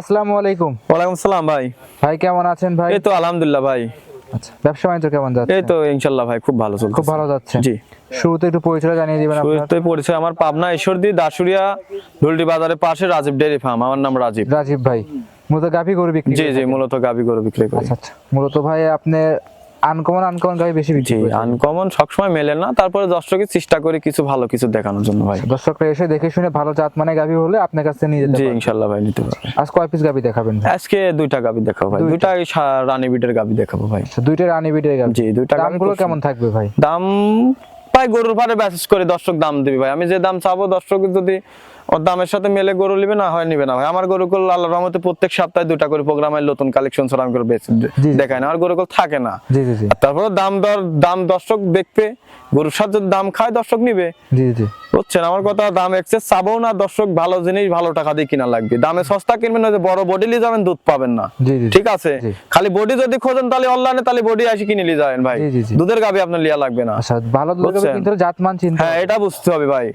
আসসালামু আলাইকুম। ওয়ালাইকুম সালাম ভাই। ভাই কেমন আছেন ভাই? এই তো আলহামদুলিল্লাহ ভাই। আচ্ছা ব্যবসা বাণিজ্য কেমন যাচ্ছে? এই তো ইনশাআল্লাহ ভাই খুব ভালো চলছে খুব ভালো যাচ্ছে। জি। শুরুতে একটু পরিচয় জানিয়ে দিবেন আপনার। শুরুতে পরিচয় আমার পাবনা ঈশ্বরদী দাসুরিয়া ঢুলটি বাজারের পাশে রাজীব ডেয়ারি ফার্ম। আমার নাম রাজীব। রাজীব ভাই মূলত গাভি গরু বিক্রি জি জি মূলত গাভী গরু বিক্রি করি। আচ্ছা আচ্ছা। মূলত ভাই আপনি আনকমন আনকমন গাভি বেশি বিক্রি আনকমন সবসময় মেলে না তারপরে দর্শকের চেষ্টা করি কিছু ভালো কিছু দেখানোর জন্য ভাই। দর্শকরা এসে দেখে শুনে ভালো জাত মানে গাভি হলে আপনার কাছে নিয়ে যেতে জি পারবে। ইনশাল্লাহ ভাই নিতে পারবে। আজ কয় পিস গাভি দেখাবেন আজকে দুইটা গাবি দেখাবো ভাই। দুইটা। রানী বিটের গাবি দেখাবো ভাই। আচ্ছা দুইটা রানী বিটের গাভি জি দুইটা গাবি দামগুলো কেমন থাকবে ভাই? দাম পাই গরুর পারে ব্যাসেস করে দর্শক দাম দিবে ভাই। আমি যে দাম চাবো দর্শক যদি ওর দামের সাথে মেলে গরু নিবে না হয় নিবে না ভাই। আমার গরুগুলো আল্লাহ রহমতে প্রত্যেক সপ্তাহে দুটা করে প্রোগ্রামের নতুন কালেকশন ছাড়া আমি করে জি। না। আমার গরুগুলো থাকে না। তারপরে দাম দর দাম দর্শক দেখবে গরুর সাথে দাম খায় দর্শক নিবে। জি জি। বুঝছেন? আমার কথা দাম এক্সেস চাবো না দর্শক ভালো জিনিস ভালো টাকা দিয়ে কিনা লাগবে। দামে সস্তা কিনবেন না যে বড় বডি নিয়ে যাবেন দুধ পাবেন না। ঠিক আছে? খালি বডি যদি খোঁজেন তাহলে অনলাইনে তাহলে বডি আসি কিনে নিয়ে যাবেন ভাই। দুধের গাবি আপনার লিয়া লাগবে না। আচ্ছা ভালো দুধের বুঝছেন? কিনতে হলে জাত মান চিনতে হ্যাঁ এটা বুঝতে হবে ভাই।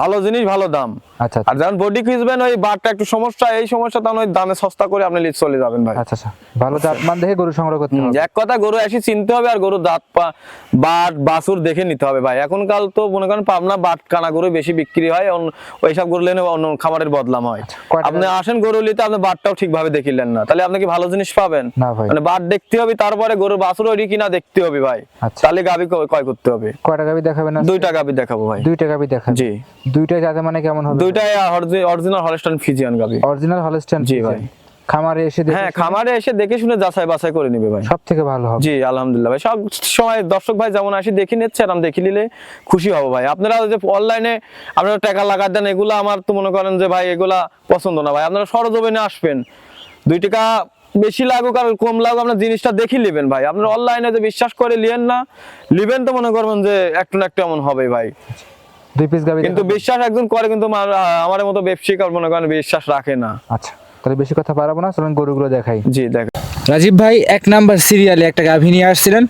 ভালো জিনিস ভালো দাম। আচ্ছা আর যখন বডি খুঁজবেন ওই বারটা একটু সমস্যা এই সমস্যা তখন ওই দামে সস্তা করে আপনি লিজ চলে যাবেন ভাই। আচ্ছা আচ্ছা। ভালো জাত মান দেখে গরু সংগ্রহ করতে হবে। এক কথা গরু আসি চিনতে হবে আর গরু দাঁত পা বাট বাছুর দেখে নিতে হবে ভাই। এখনকাল তো মনে করেন পাবনা বাট কানা গরু বেশি বিক্রি হয় অন্য- ওইসব গরু লেনে অন্য খামারের বদলাম হয়। আপনি আসেন গরু নিতে আপনি বাটটাও ঠিকভাবে দেখিলেন না। তাহলে আপনি কি ভালো জিনিস পাবেন? না ভাই। মানে বাট দেখতে হবে তারপরে গরু বাছুর ওই কিনা দেখতে হবে ভাই। আচ্ছা। তাহলে গাবি ক্রয় করতে হবে। কয়টা গাভি দেখাবেন দুইটা গাবি দেখাবো ভাই। দুইটা গাভি দেখাবেন? জি। দুইটা জাতে মানে কেমন হবে? দুইটাই অরিজিনাল হলস্টাইন ফিজিয়ান গাবি। অরিজিনাল হলস্টাইন জি ভাই। খামারে এসে দেখে হ্যাঁ খামারে এসে দেখে শুনে যাচাই বাছাই করে নিবে ভাই। সব থেকে ভালো হবে। জি আলহামদুলিল্লাহ ভাই। সব সময় দর্শক ভাই যেমন আসি দেখে নিচ্ছে আর আমি দেখে নিলে খুশি হব ভাই। আপনারা যে অনলাইনে আপনারা টাকা লাগা দেন এগুলো আমার তো মনে করেন যে ভাই এগুলা পছন্দ না ভাই। আপনারা সরজমিনে আসবেন। দুই টাকা বেশি লাগুক আর কম লাগুক আপনার জিনিসটা দেখি নেবেন ভাই। আপনারা অনলাইনে যে বিশ্বাস করে লিয়েন না লিবেন তো মনে করবেন যে একটু না একটু এমন হবে ভাই। দুই পিস গাবি কিন্তু বিশ্বাস একজন করে কিন্তু আমার মতো ব্যবসায়ী মনে করেন বিশ্বাস রাখে না। আচ্ছা তাহলে বেশি কথা পারব না চলুন গরুগুলো দেখাই। জি দেখ রাজীব ভাই এক নাম্বার সিরিয়ালে একটা গাভী নিয়ে আসছিলেন।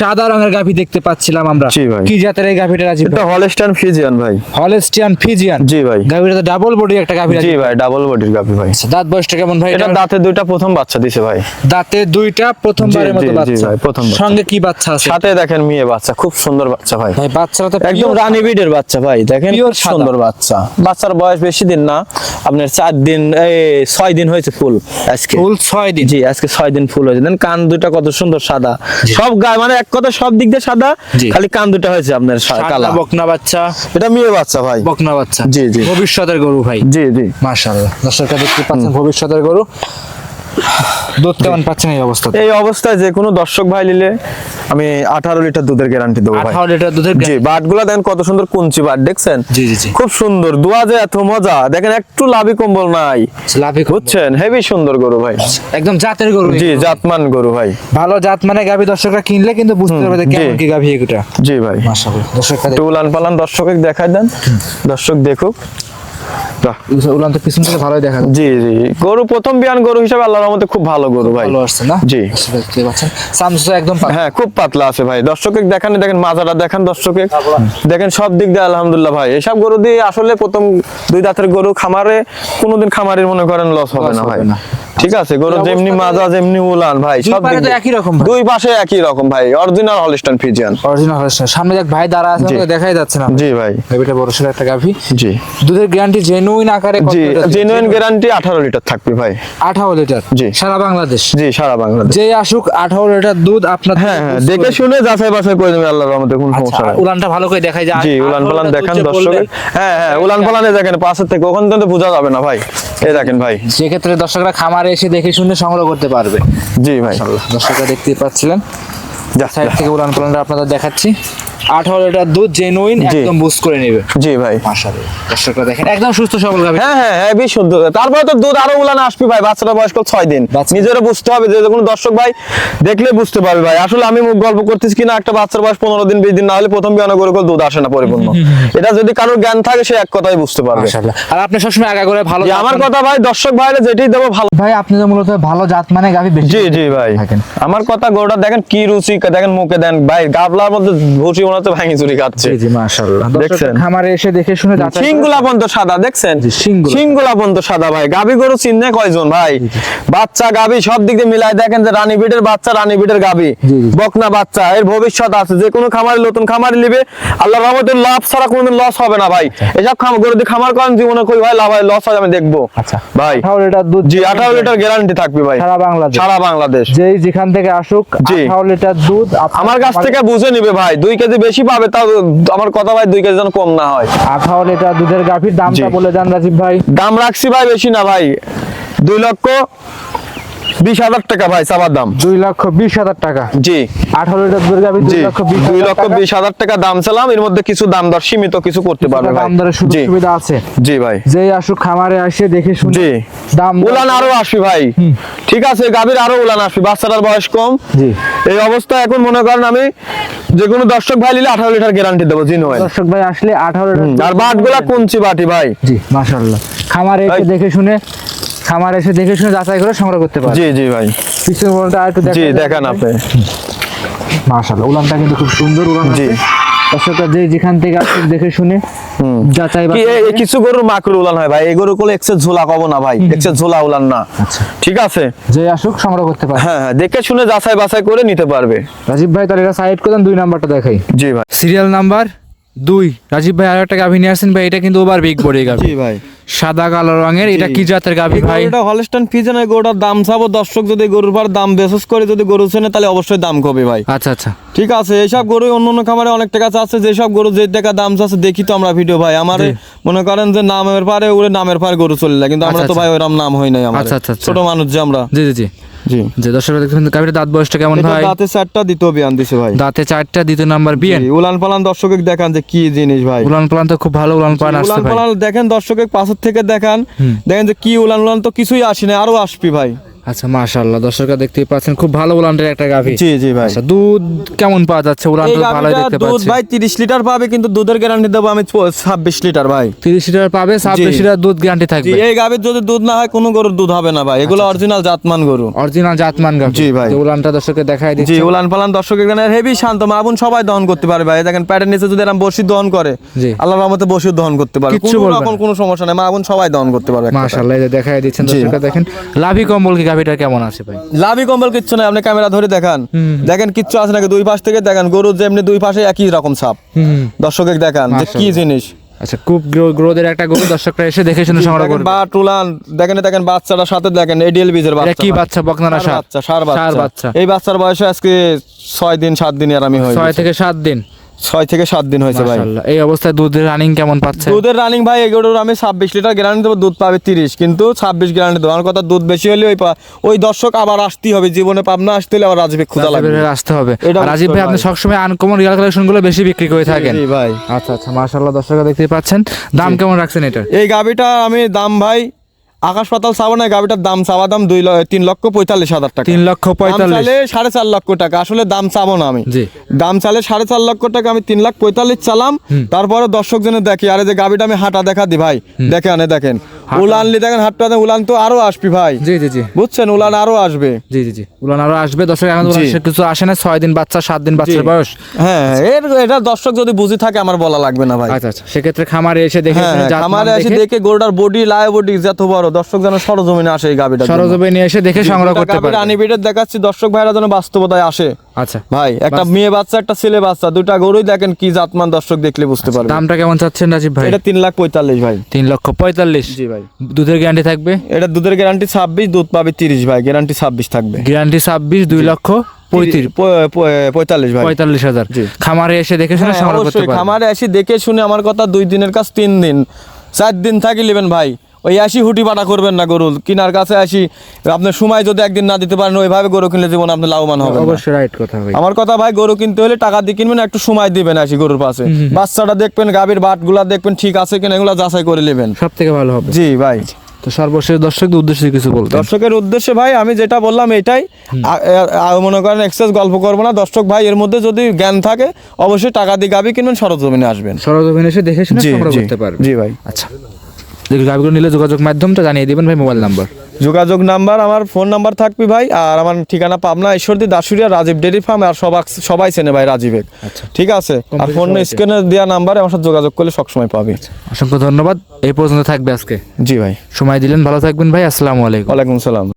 সাদা রঙের গাভী দেখতে পাচ্ছিলাম আমরা। কি জাতের এই গাভীটা রাজীব এটা হলস্টাইন ফিজিয়ান ভাই। হলেস্টিয়ান ফিজিয়ান জি ভাই। গাভীটা তো ডাবল বডি একটা গাভী জি ভাই ডাবল বডির গাভি ভাই। আচ্ছা, দাঁত বয়সটা কেমন ভাই? এটা দাঁতে দুইটা প্রথম বাচ্চা দিছে ভাই। দাঁতে দুইটা প্রথমবারের মতো বাচ্চা। ভাই, প্রথম সঙ্গে কি বাচ্চা আছে? সাথে দেখেন মেয়ে বাচ্চা খুব সুন্দর বাচ্চা ভাই। ভাই বাচ্চারা তো একদম রানী বিডের বাচ্চা ভাই দেখেন সুন্দর বাচ্চা। বাচ্চার বয়স বেশি দিন না আপনার চার দিন এই ছয় দিন হয়েছে ফুল আজকে। ফুল ছয় দিন। জি আজকে ছয় দিন ফুল হয়েছে। দেন কান দুটা কত সুন্দর সাদা। সব গায়ে মানে এক কথা সব দিক দিয়ে সাদা খালি কান দুটা হয়েছে আপনার কালা। বকনা বাচ্চা। এটা মেয়ে বাচ্চা ভাই। বকনা বাচ্চা। জি, জি। ভবিষ্যতের গরু ভাই। জি জি। মাশাআল্লাহ। দর্শকরা দেখতে পাচ্ছেন ভবিষ্যতের গরু। দুধ কেমন পাচ্ছেন এই অবস্থা এই অবস্থায় যে কোনো দর্শক ভাই নিলে আমি আঠারো লিটার দুধের গ্যারান্টি দেবো আঠারো লিটার দুধের জি বাটগুলা দেখেন কত সুন্দর কুঞ্চি বাট দেখছেন? জি, জি। খুব সুন্দর দোয়া যে এত মজা। দেখেন একটু লাভি কম্বল নাই। লাভে খুব বুঝছেন? হেভি সুন্দর গরু ভাই। একদম জাতের গরু জি জাতমান গরু ভাই। ভালো জাত মানে গাভী দর্শকরা কিনলে কিন্তু বুঝতে পারবে কেমন কি গাভী এগুটা জি ভাই। মাশাআল্লাহ দর্শকরা একটু উলান পালান দর্শক দেখাই দেন। দর্শক দেখুক। বাহ, উলান তো পিছন থেকে ভালোই দেখা জি জি গরু প্রথম বিয়ান গরু হিসাবে আল্লাহর রহমতে খুব ভালো গরু ভাই। ভালো আসছে না? জি। দেখতে পাচ্ছেন। সামসু একদম হ্যাঁ খুব পাতলা আছে ভাই। দর্শকে দেখান দেখেন মাজাটা দেখেন দর্শকে দেখেন সব দিক দিয়ে আলহামদুলিল্লাহ ভাই। এসব গরু দিয়ে আসলে প্রথম দুই দাঁতের গরু খামারে কোনোদিন খামারের মনে করেন লস হবে না ভাই। ঠিক আছে গরু যেমনি মাজা যেমনি উলান ভাই সব দিক। একই রকম দুই পাশে একই রকম ভাই অরিজিনাল হলিস্টান ফিজিয়ান অরিজিনাল হচ্ছে সামনে এক ভাই দাঁড়া আছে দেখাই যাচ্ছে না জি ভাই। গাভীটা বড় সড়ো একটা গাভী। জি। দুধের গ্যারান্টি জেনুইন আকারে জি জেনুইন গ্যারান্টি আঠারো লিটার থাকবে ভাই। আঠারো লিটার জি। সারা বাংলাদেশ? জি সারা বাংলাদেশ। যে আসুক আঠারো লিটার দুধ আপনার হ্যাঁ হ্যাঁ দেখে শুনে যাচাই বাছাই করে দেবে আল্লাহর রহমতে কোনো সমস্যা আচ্ছা, নাই। উলানটা ভালো করে দেখাই যায়। জি উলান পালান দেখান দর্শকের। হ্যাঁ হ্যাঁ উলান পালানে দেখেন পাশের থেকে ওখান থেকে তো বোঝা যাবে না ভাই। এই দেখেন ভাই। সেক্ষেত্রে দর্শকরা খামারে এসে দেখে শুনে সংগ্রহ করতে পারবে। জি ভাই। দর্শকরা দেখতে পাচ্ছিলেন। যা, সাইড থেকে উড়ান প্ল্যানটা আপনাদের দেখাচ্ছি। আঠারো লিটার দুধ জেনুইন একদম বুস্ট করে নেবে। জি ভাই। মাশাআল্লাহ। দর্শকরা দেখেন একদম সুস্থ সবল হ্যাঁ হ্যাঁ হ্যাঁ বেশ শুদ্ধ তারপরে তো দুধ আরও উলান আসবে ভাই বাচ্চাটা বয়স কত ছয় দিন। নিজেরও বুঝতে হবে যে কোনো দর্শক ভাই দেখলে বুঝতে পারবে ভাই। আসলে আমি মুখ গল্প করতেছি কিনা একটা বাচ্চার বয়স পনেরো দিন বিশ দিন না হলে প্রথম বিয়ানো করে দুধ আসে না পরিপূর্ণ। এটা যদি কারোর জ্ঞান থাকে সে এক কথাই বুঝতে পারবে। আর আপনি সবসময় আগা করে ভালো আমার কথা ভাই দর্শক ভাইরা যেটাই দেবো ভালো। ভাই আপনি তো মূলত ভালো জাত মানে গাভী বেশি জি জি ভাই। আমার কথা গরুটা দেখেন কি রুচি দেখেন মুখে দেন। ভাই গাবলার মধ্যে ভুসি মনে হচ্ছে ভাঙি চুরি খাচ্ছে জি মাশাআল্লাহ। দেখছেন? খামারে এসে দেখে শুনে সিংগুলা পর্যন্ত সাদা দেখছেন। সিংগুলা পর্যন্ত সাদা ভাই। গাবি গরু কয়জন ভাই? বাচ্চা গাবি সব দিক দিয়ে মিলাই দেখেন যে রানী বিটের বাচ্চা রানী বিটের গাবি। বকনা বাচ্চা এর ভবিষ্যৎ আছে। যে কোনো খামারে নতুন খামারে নিবে রহমতের লাভ ছাড়া কোনোদিন লস হবে না ভাই। এসব খামার গরু দিয়ে খামার করেন জীবনে কই ভাই লাভ হয় লস হয় আমি দেখব। আচ্ছা। ভাই। 18 লিটার দুধ জি আঠারো লিটার গ্যারান্টি থাকবে ভাই। সারা বাংলাদেশ। সারা বাংলাদেশ। যেই যেখান থেকে আসুক জি। 18 লিটার দুধ আমার কাছ থেকে বুঝে নিবে ভাই। দুই কেজি বেশি পাবে তাও আমার কথা ভাই দুই কেজি যেন কম না হয়। 18 লিটার দুধের গাভীর দামটা বলে যান রাজীব ভাই। দাম রাখছি ভাই বেশি না ভাই। দুই লক্ষ বিশ হাজার টাকা ভাই চাবার দাম। দুই লক্ষ বিশ হাজার টাকা। জি। আঠারো লিটার দুধের দুই লক্ষ বিশ হাজার লক্ষ টাকা। দাম চালাম এর মধ্যে কিছু দাম দর সীমিত কিছু করতে পারবে দাম দরের সুবিধা আছে। জি ভাই। আসুক খামারে আসে দেখে শুনে জি। দাম উলান আরও আসবি ভাই। ঠিক আছে গাভীর আরও উলান আসবি বাচ্চাটার বয়স কম। জি। এই অবস্থা এখন মনে করেন আমি যে কোনো দর্শক ভাই নিলে আঠারো লিটার গ্যারান্টি দেবো ভাই দর্শক ভাই আসলে আঠারো আর বাটগুলা কুঞ্চি বাটি ভাই? জি মাশাআল্লাহ। খামারে এসে দেখে শুনে খামারে এসে দেখে শুনে যাচাই করে সংগ্রহ করতে পারে জি জি ভাই। পিছনের বলটা আর একটু জি দেখান। আপনি। মাশাল্লাহ উলানটা কিন্তু খুব সুন্দর উলান জি। দর্শকরা যে যেখান থেকে আসুক দেখে শুনে যাচাই কিছু গরুর মাকুর উলান হয় ভাই। এই গরু কোলে এক্সেস ঝোলা কব না ভাই। এক্সেস ঝোলা উলান না। আচ্ছা। ঠিক আছে? যে আসুক সংগ্রহ করতে পারে হ্যাঁ হ্যাঁ। দেখে শুনে যাচাই বাছাই করে নিতে পারবে। রাজীব ভাই তাহলে এটা সাইড করেন দুই নাম্বারটা দেখাই। জি ভাই। সিরিয়াল নাম্বার দুই। রাজীব ভাই আর একটা গাভী নিয়ে আসছেন ভাই। এটা কিন্তু ওভার বিগ বডি গাভী। জি ভাই। সাদা কালো রঙের। এটা কি জাতের গাভী ভাই? এটা হলস্টাইন ফিজনের গরুটার দাম চাবো। দর্শক যদি গরুর পর দাম বেসস করে যদি গরু চেনে তাহলে অবশ্যই দাম কমে ভাই। আচ্ছা আচ্ছা। ঠিক আছে এইসব গরু অন্য অন্য খামারে অনেক টাকা চাচ্ছে। যেসব গরু যে টাকা দাম চাচ্ছে দেখি তো আমরা ভিডিও ভাই। আমার মনে করেন যে নামের পারে ওরে নামের পারে গরু চলে যায়। কিন্তু আমরা আচ্ছা, তো ভাই ওরম নাম হই নাই আমার আচ্ছা, আচ্ছা, আচ্ছা। ছোট মানুষ যে আমরা। জি জি জি। জি। যে দর্শকরা দেখছেন গাভীর দাঁত বয়সটা কেমন ভাই? দাঁতে চারটা দ্বিতীয় বিয়ান দিছে ভাই। দাঁতে চারটা দ্বিতীয় নাম্বার বিয়ে উলান পালান দর্শকের দেখান যে কি জিনিস ভাই। উলান পালান তো খুব ভালো উলান পালান আসছে উলান পালান দেখেন দর্শকের পাশের থেকে দেখান। দেখেন যে কি উলান উলান তো কিছুই আসেনি না আরও আসবি ভাই। আচ্ছা মাশাআল্লাহ। দর্শকরা দেখতেই পাচ্ছেন খুব ভালো একটা গাভী। জি জি ভাই। আচ্ছা দুধ কেমন পাওয়া যাচ্ছে? উলান এই তো ভালোই দুধ ভাই তিরিশ লিটার পাবে কিন্তু দুধের গ্যারান্টি দেবো আমি ছাব্বিশ লিটার ভাই। 30 লিটার পাবে 26 লিটার দুধ গ্যারান্টি থাকবে। এই গাভির যদি দুধ না হয় কোনো গরুর দুধ হবে না ভাই। এগুলো অরিজিনাল জাতমান গরু। অরিজিনাল জাতমান গাভী। জি ভাই। যে উলানটা দর্শককে দেখাই জি উলান পালান দর্শক এখানে হেভি শান্ত। মাবুন সবাই দহন করতে পারে ভাই। দেখেন প্যাটের নিচে যদি এরকম বসি দহন করে জি। আল্লাহ রহমতে বসি দহন করতে পারে। কোনো রকম। কোনো সমস্যা নেই। মাবুন সবাই দহন করতে পারবে। মাশাআল্লাহ দেখাই দিচ্ছেন দর্শকরা দেখেন লাভি কম্বল কি গাভীটা কেমন আছে ভাই? লাভি কম্বল কিচ্ছু নাই আপনি ক্যামেরা ধরে দেখান। দেখেন কিচ্ছু আছে নাকি? দুই পাশ থেকে দেখেন গরুর যেমনি দুই পাশে একই রকম ছাপ। দর্শকের দেখান যে কি জিনিস। আচ্ছা খুব গ্রোদের একটা গরু দর্শকরা এসে দেখে শুনে সংগ্রহ করবে। বা টুলান দেখেন দেখেন বাচ্চাটার সাথে দেখেন এডিএল বীজের বাচ্চা কি বাচ্চা বকনারা সার বাচ্চা সার বাচ্চা। বাচ্চা। এই বাচ্চার বয়স আজকে ছয় দিন সাত দিন আর আমি হয়ে ছয় থেকে সাত দিন। ছয় থেকে সাত দিন হয়েছে ভাই। এই অবস্থায় দুধের রানিং কেমন পাচ্ছে? দুধের রানিং ভাই এগুলোর আমি ছাব্বিশ লিটার গ্যারান্টি দেবো দুধ পাবে তিরিশ কিন্তু ছাব্বিশ গ্যারান্টি দেবো। আমার কথা দুধ বেশি হলে ওই ওই দর্শক আবার আসতেই হবে জীবনে পাবনা আসতে হলে আবার রাজবে খোঁজা লাগবে। আসতে হবে। রাজীব ভাই আপনি সবসময় আনকমন রিয়াল কালেকশনগুলো বেশি বিক্রি করে থাকেন। ভাই। আচ্ছা আচ্ছা মাশাআল্লাহ দর্শকরা দেখতেই পাচ্ছেন। দাম কেমন রাখছেন এটা এই গাবিটা আমি দাম ভাই আকাশ পাতাল চাবো না গাবিটার দাম চাওয়া দাম দুই তিন লক্ষ পঁয়তাল্লিশ হাজার টাকা। তিন লক্ষ পঁয়তাল্লিশ। সাড়ে চার লক্ষ টাকা আসলে দাম চাবো না আমি। দাম চালে সাড়ে চার লক্ষ টাকা আমি তিন লাখ পঁয়তাল্লিশ চালাম। তারপরে দর্শক জনে দেখি আরে যে গাবিটা আমি হাঁটা দেখা দি ভাই দেখে আনে দেখেন। উলানলি দেখেন হাটটা উলান তো আরও আসবি ভাই। জি জি জি। বুঝছেন? উলান আরও আসবে। জি জি জি। উলান আরও আসবে। দর্শক এখন কিছু আসে না ছয় দিন বাচ্চা সাত দিন বাচ্চার বয়স। হ্যাঁ এর এটা দর্শক যদি বুঝি থাকে আমার বলা লাগবে না ভাই। আচ্ছা আচ্ছা। সেক্ষেত্রে খামারে এসে দেখে হ্যাঁ মান আমারে এসে দেখে। গরুটার বডি লায় বডি যত বড় দর্শক যেন সরজমিনে আসে এই গাবিটা সরজবে নিয়ে এসে দেখে সংগ্রহ করতে পারে রানী বিটের দেখাচ্ছি। দর্শক ভাইরা যেন বাস্তবতায় আসে। আচ্ছা। ভাই একটা মেয়ে বাচ্চা একটা ছেলে বাচ্চা দুইটা গরুই দেখেন কি জাতমান দর্শক দেখলে বুঝতে পারবে দামটা কেমন চাচ্ছেন রাজীব ভাই? এটা তিন লাখ পঁয়তাল্লিশ ভাই। তিন লক্ষ পঁয়তাল্লিশ? জি ভাই। দুধের গ্যারান্টি থাকবে? এটা দুধের গ্যারান্টি ছাব্বিশ দুধ পাবে তিরিশ ভাই গ্যারান্টি ছাব্বিশ থাকবে। গ্যারান্টি ছাব্বিশ দুই লক্ষ পঁয়তাল্লিশ ভাই। পঁয়তাল্লিশ হাজার। খামারে এসে দেখে শুনে হ্যাঁ, খামারে আসি দেখে শুনে আমার কথা দুই দিনের কাজ তিন দিন চার দিন থাকি নেবেন ভাই। ওই আসি হুটি পাটা করবেন না গরু কিনার কাছে আসি আপনার সময় যদি একদিন না দিতে পারেন ওইভাবে গরু কিনলে জীবন আপনি লাভবান হবে অবশ্যই রাইট কথা ভাই। আমার কথা ভাই গরু কিনতে হলে টাকা দিয়ে কিনবেন একটু সময় দিবেন আসি গরুর পাশে। বাচ্চাটা দেখবেন গাভীর বাটগুলা দেখবেন ঠিক আছে কিনা এগুলো যাচাই করে নেবেন। সব থেকে ভালো হবে। জি ভাই। তো সর্বশেষ দর্শকদের উদ্দেশ্যে কিছু বলবেন। দর্শকের উদ্দেশ্যে ভাই আমি যেটা বললাম এটাই। মনে করেন এক্সেস গল্প করব না। দর্শক ভাই এর মধ্যে যদি জ্ঞান থাকে অবশ্যই টাকা দিয়ে গাবি কিনবেন সরজমিনে আসবেন। সরজমিন এসে দেখে শুনে করতে পারবে। জি ভাই। আচ্ছা। যদি গাড়িগুলো নিলে যোগাযোগ মাধ্যমটা জানিয়ে দেবেন ভাই মোবাইল নাম্বার। যোগাযোগ নাম্বার আমার ফোন নাম্বার থাকবে ভাই আর আমার ঠিকানা পাবনা ঈশ্বরদী দাসুরিয়া রাজীব ডেরি ফার্ম আর সবাই সবাই চেনে ভাই রাজীবের ঠিক আছে? আর ফোন স্ক্রিনে দেওয়া নাম্বারে আমার সাথে যোগাযোগ করলে সবসময় পাবি। অসংখ্য ধন্যবাদ এই পর্যন্ত থাকবে আজকে। জি ভাই। সময় দিলেন ভালো থাকবেন ভাই আসসালামু আলাইকুম। ওয়ালাইকুম সালাম।